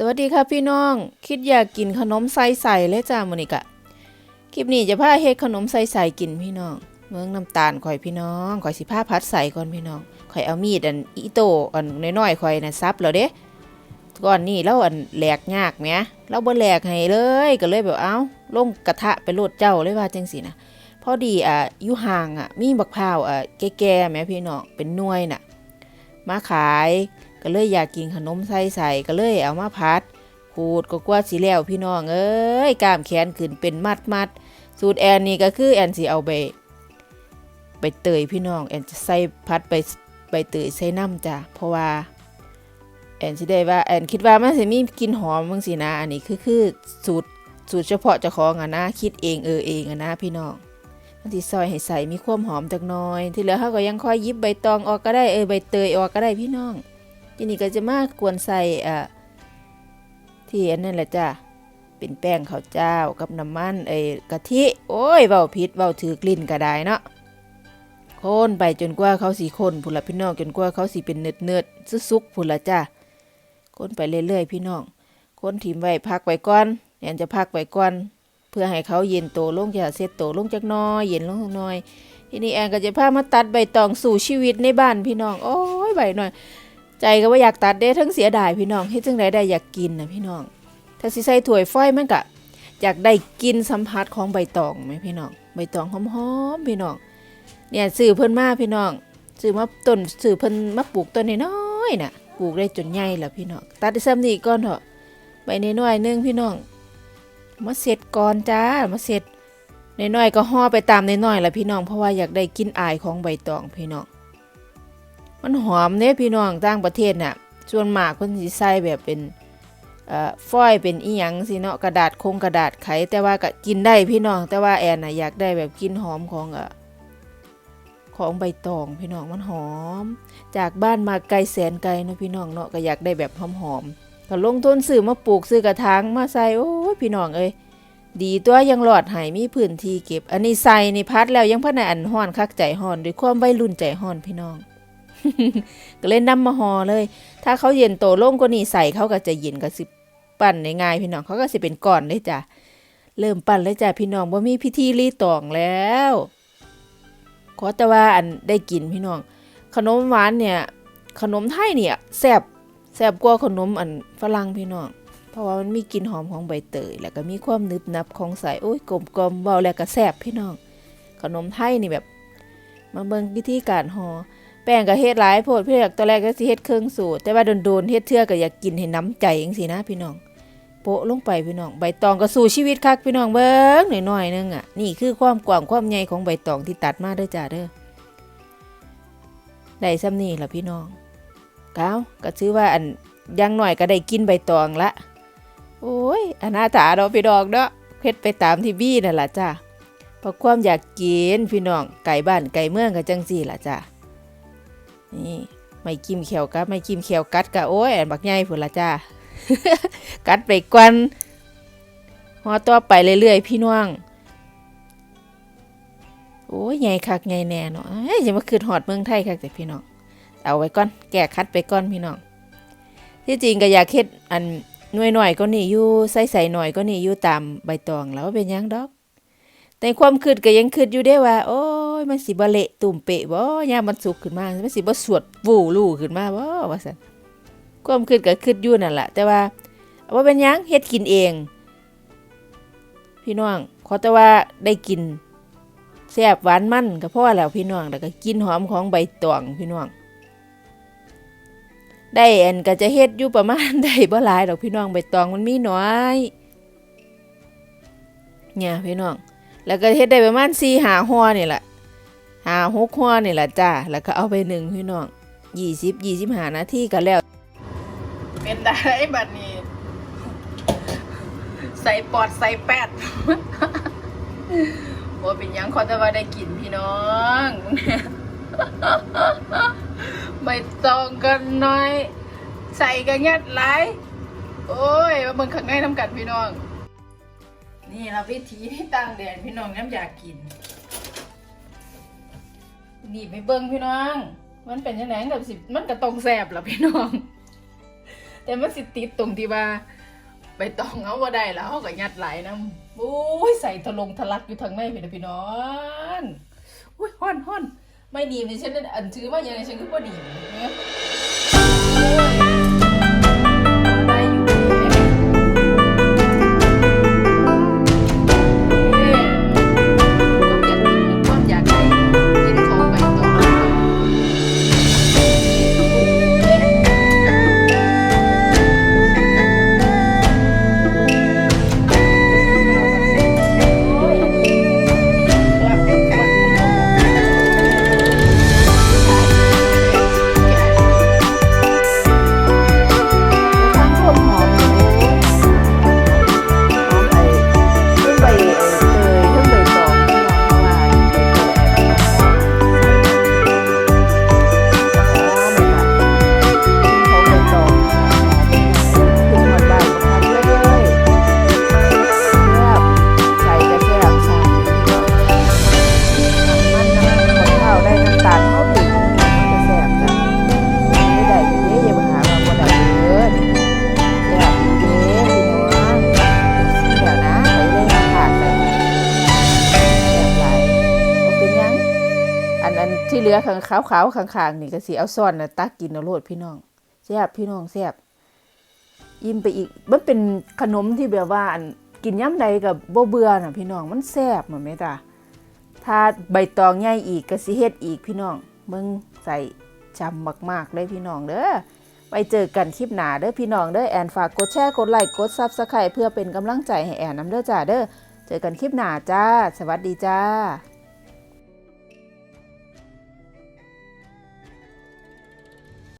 สวัสดีค่ะพี่น้อง คิดอยากกินขนมใส่ใส่เลยจ้ามื้อนี้กะคลิปนี้จะพาเฮ็ดขนมใส่ใส่กินพี่น้อง เมืองน้ำตาลข่อยพี่น้องข่อยสิพาพัดใส่ก่อนพี่น้องข่อยเอามีดอันอีโตอันน้อยๆข่อยน่ะซับแล้วเด้ก่อนนี้แล้วอันแหลกยากแหมเราบ่แหลกให้เลยก็เลยแบบเอ้าลงกระทะไปโลดเจ้าเลยว่าจังซี่นะพอดีอะอยู่ห่างอะมีบักพร้าวอะแก่ๆแหมพี่น้องเป็นหน่วยน่ะมาขาย ก็เลยอยากกินขนมใส่ใส่ก็เลยเอามาพัดขูดก็กว่าสิแล้วพี่น้องเอ้ยกล้ามแขนขึ้นเป็นมัดมัดสูตรแอนนี่ก็คือแอนสิเอาไปไปเตยพี่น้องแอนจะใส่พัดไปไปเตยใส่น้ำจ้ะเพราะว่าแอนสิได้ว่าแอนคิดว่ามันสิมีกลินหอมมึงสินะอันนี้คือคือสูตรสูตรเฉพาะเจ้าของอะนะคิดเองเออเองอะนะพี่น้องมันสิซอยให้ใส่มีความหอมจักน่อย ที่เหลือเขาก็ยังค่อยยิบใบตองออกก็ได้เออใบเตยออกก็ได้พี่น้อง ทีนี้ก็จะมากวนใส่อ่าที่อันนั่นแหละจ้ะเป็นแป้งข้าวเจ้ากับน้ำมันเอ้กะทิ โอ้ยเบาผิดเบาถือกลิ่นก็ได้เนาะโคนไปจนกว่าเขาสีคนพุ่นละพี่น้องจนกว่าเขาสีเป็นเนืดเนืดๆซุกๆพุ่นละจ้ะคนไปเรื่อยๆพี่น้องคนถิ่มไว้พักไว้ก่อนแอนจะพักไว้ก่อนเพื่อให้เขาเย็นโตลงจะเซตโตลงจักน้อยเย็นลงจักน้อย ทีนี้แอนก็จะพามาตัดใบตองสู่ชีวิตในบ้านพี่น้องโอ้ยใบหน่อย ใจก็ว่าอยากตัดเด้ทั้งเสียดายพี่น้องเฮ็ดจังไดได้อยากกินนะพี่น้อง ถ้าสิใส่ถ้วยฟอยมันก็อยากได้กินสัมผัสของใบตองไหมพี่น้อง ใบตองหอมๆพี่น้อง เนี่ยซื้อเพิ่นมาพี่น้องซื้อมาต้นซื้อเพิ่นมาปลูกต้นน้อยๆน่ะปลูกได้จนใหญ่แล้วพี่น้อง ตัดได้ซ้ำนี่ก่อนเถอะใบน้อยๆนึงพี่น้องมาเสร็จก่อนจ้ามาเสร็จน้อยๆก็ห่อไปตามน้อยๆล่ะพี่น้องเพราะว่าอยากได้กินอายของใบตองพี่น้อง มันหอมเด้พี่น้องต่างประเทศน่ะส่วนมากเพิ่นสิใส่แบบเป็นเอ่อฟอยเป็นอีหยังสิเนาะกระดาษคงกระดาษไข แต่ว่าก็กินได้พี่น้อง แต่ว่าแอนน่ะอยากได้แบบกลินหอมของอ่อของใบตองพี่น้องมันหอม จากบ้านมาไกลแสนไกลเนาะพี่น้องเนาะก็อยากได้แบบหอมๆก็ลงทุนซื้อมาปลูกซื้อกระถางมาใส่โอ้ยพี่น้องเอ้ยดีตัวยังหลอดหายมีพื้นที่เก็บ อันนี้ใส่ในพัดแล้วยังพัดในอันห้อนคักใจห้อนด้วยความวัยรุ่นใจห้อนพี่น้อง ก็เลยนน้ำมาหอเลย ถ้าเขาเย็นโตล่งกว่านี้ใส่เขาก็จะเย็นก็สิปั่นง่ายพี่น้องเขาก็สิเป็นก้อนเลยจ้ะเริ่มปั่นเลยจ้ะพี่น้องว่ามีพิธีรีตองแล้วขอแต่ว่าอันได้กินพี่น้อง ขนมหวานเนี่ย ขนมไทยเนี่ยแซ่บแซ่บกว่าขนมอันฝรั่งพี่น้อง เพราะว่ามันมีกลิ่นหอมของใบเตยแล้วก็มีความนึบนับของใสโอ้ยกลมกลมๆเบาแล้วก็แซ่บพี่น้อง ขนมไทยนี่แบบ มาเบิ่งวิธีการห่อ ป้งก็เฮ็ดหลายโพดเพื่อตอนแรกก็สิเฮ็ดเครื่องสูตรแต่ว่าโดนๆเฮ็ดเทื่อก็อยากกินให้น้ำใจจังซี่นะพี่น้องโปะลงไปพี่น้องใบตองก็สู่ชีวิตคักพี่น้องเบิ่งหน่อยๆนึงอะนี่คือความกว้างความใหญ่ของใบตองที่ตัดมาเด้อจ้าเด้อได้ซ้ำนี่ล่ะพี่น้องก้าวก็ชื่อว่าอันยังหน่อยก็ได้กินใบตองละโอ้ยอนาถาเราะพี่น้องเนาะเฮ็ดไปตามที่บี้นั่นล่ะจ้าเพราะความอยากกินพี่น้องไก่บ้านไก่เมืองก็จังซี่ล่ะจ้า นี่ไม่กิมเขียวกัดไม่กิมเขียวกัดกะโอ้ยอันบักใหญ่พุ่นละจ้ากัดไปกวนฮอต่อไปเรื่อยๆพี่น้องโอ้ยใหญ่คักใหญ่แน่เนาะเอ้ยจะมาคืนหอดเมืองไทยคักแต่พี่น้องเอาไว้ก่อนแก้คัดไปก่อนพี่น้องที่จริงก็อยากเฮ็ดอันหน่วยหน่อยก็นี่อยู่ใส่ใส่หน่อยก็นี่อยู่ตามใบตองแล้วเป็นยังดอก แต่ความคิดก็ยังคิดอยู่ได้ว่า โอ้ ยมันสิบเละตุ่มเปะบ่ยามมันสุกขึ้นมามันสิบ่สวดวูลู่ขึ้นมาบ่ว่าซั่นความคิดก็คิดอยู่นั่นแหละแต่ว่าว่าเป็นหยังเฮ็ดกินเอง พี่น้องขอแต่ว่าได้กินแซ่บหวานมันก็พอแล้วพี่น้องแล้วก็กินหอมของใบตองพี่น้องได้อันก็จะเฮ็ดอยู่ประมาณได้บ่หลายดอกพี่น้องใบตองมันมีน้อยเนี่ยพี่น้อง แล้วก็เฮ็ดได้ประมาณสี่หาหัวนี่แหละ หาหกหัวนี่แหละจ้าแล้วก็เอาไปหนึ่งพี่น้องยี่สิบยี่สิบหานาทีก็แล้ว เป็นได้บัดนี้ ใส่ปอดใส่แปดบ่เป็นยังขอแต่ว่าได้กินพี่น้องไม่ต้องกันน้อย ใส่กันยัดหลโอ้ยมาเบิ่งข้างในน้ำกัดพี่น้อง นี่เราวิธีที่ต่างแดนพี่น้องน้ำอยากกิน นีไปเบิ้งพี่น้อง มันเป็นยังไงกับสิมันก็ตรงแสบล่ะพี่น้อง แต่มันสิติดตรงที่ว่าใบตองเอาว่าได้แล้วเขาก็ยัดไหลน้ำโอ้ยใส่ทะลงทะลักอยู่ทางในพี่นะพี่น้องอุ้ยฮ้อนฮ้อนไม่ดีมันฉันอันถือว่าอย่างไรฉันก็บ่ดีเนี่ย ลือข้างขาวๆข้างๆนี่ก็สิเอาซ่อนน่ะตักกินเอาโลดพี่น้องแซ่บพี่น้องแซ่บยิ้มไปอีก มันเป็นขนมที่แบบว่ากินย่ำใดกับบ่เบื่อน่ะพี่น้องมันแซ่บเหมือนไหมจ้ะถ้าใบตองใหญ่อีกก็สิเฮ็ดอีกพี่น้องเบิ่งใส่จำมากๆเลยพี่น้องเด้อไปเจอกันคลิปหน้าเด้อพี่น้องเด้อแอนฝากกดแชร์กดไลค์กด Subscribe เพื่อเป็นกำลังใจให้แอนนำเด้อจ้าเด้อเจอกันคลิปหน้าจ้า สวัสดีจ้า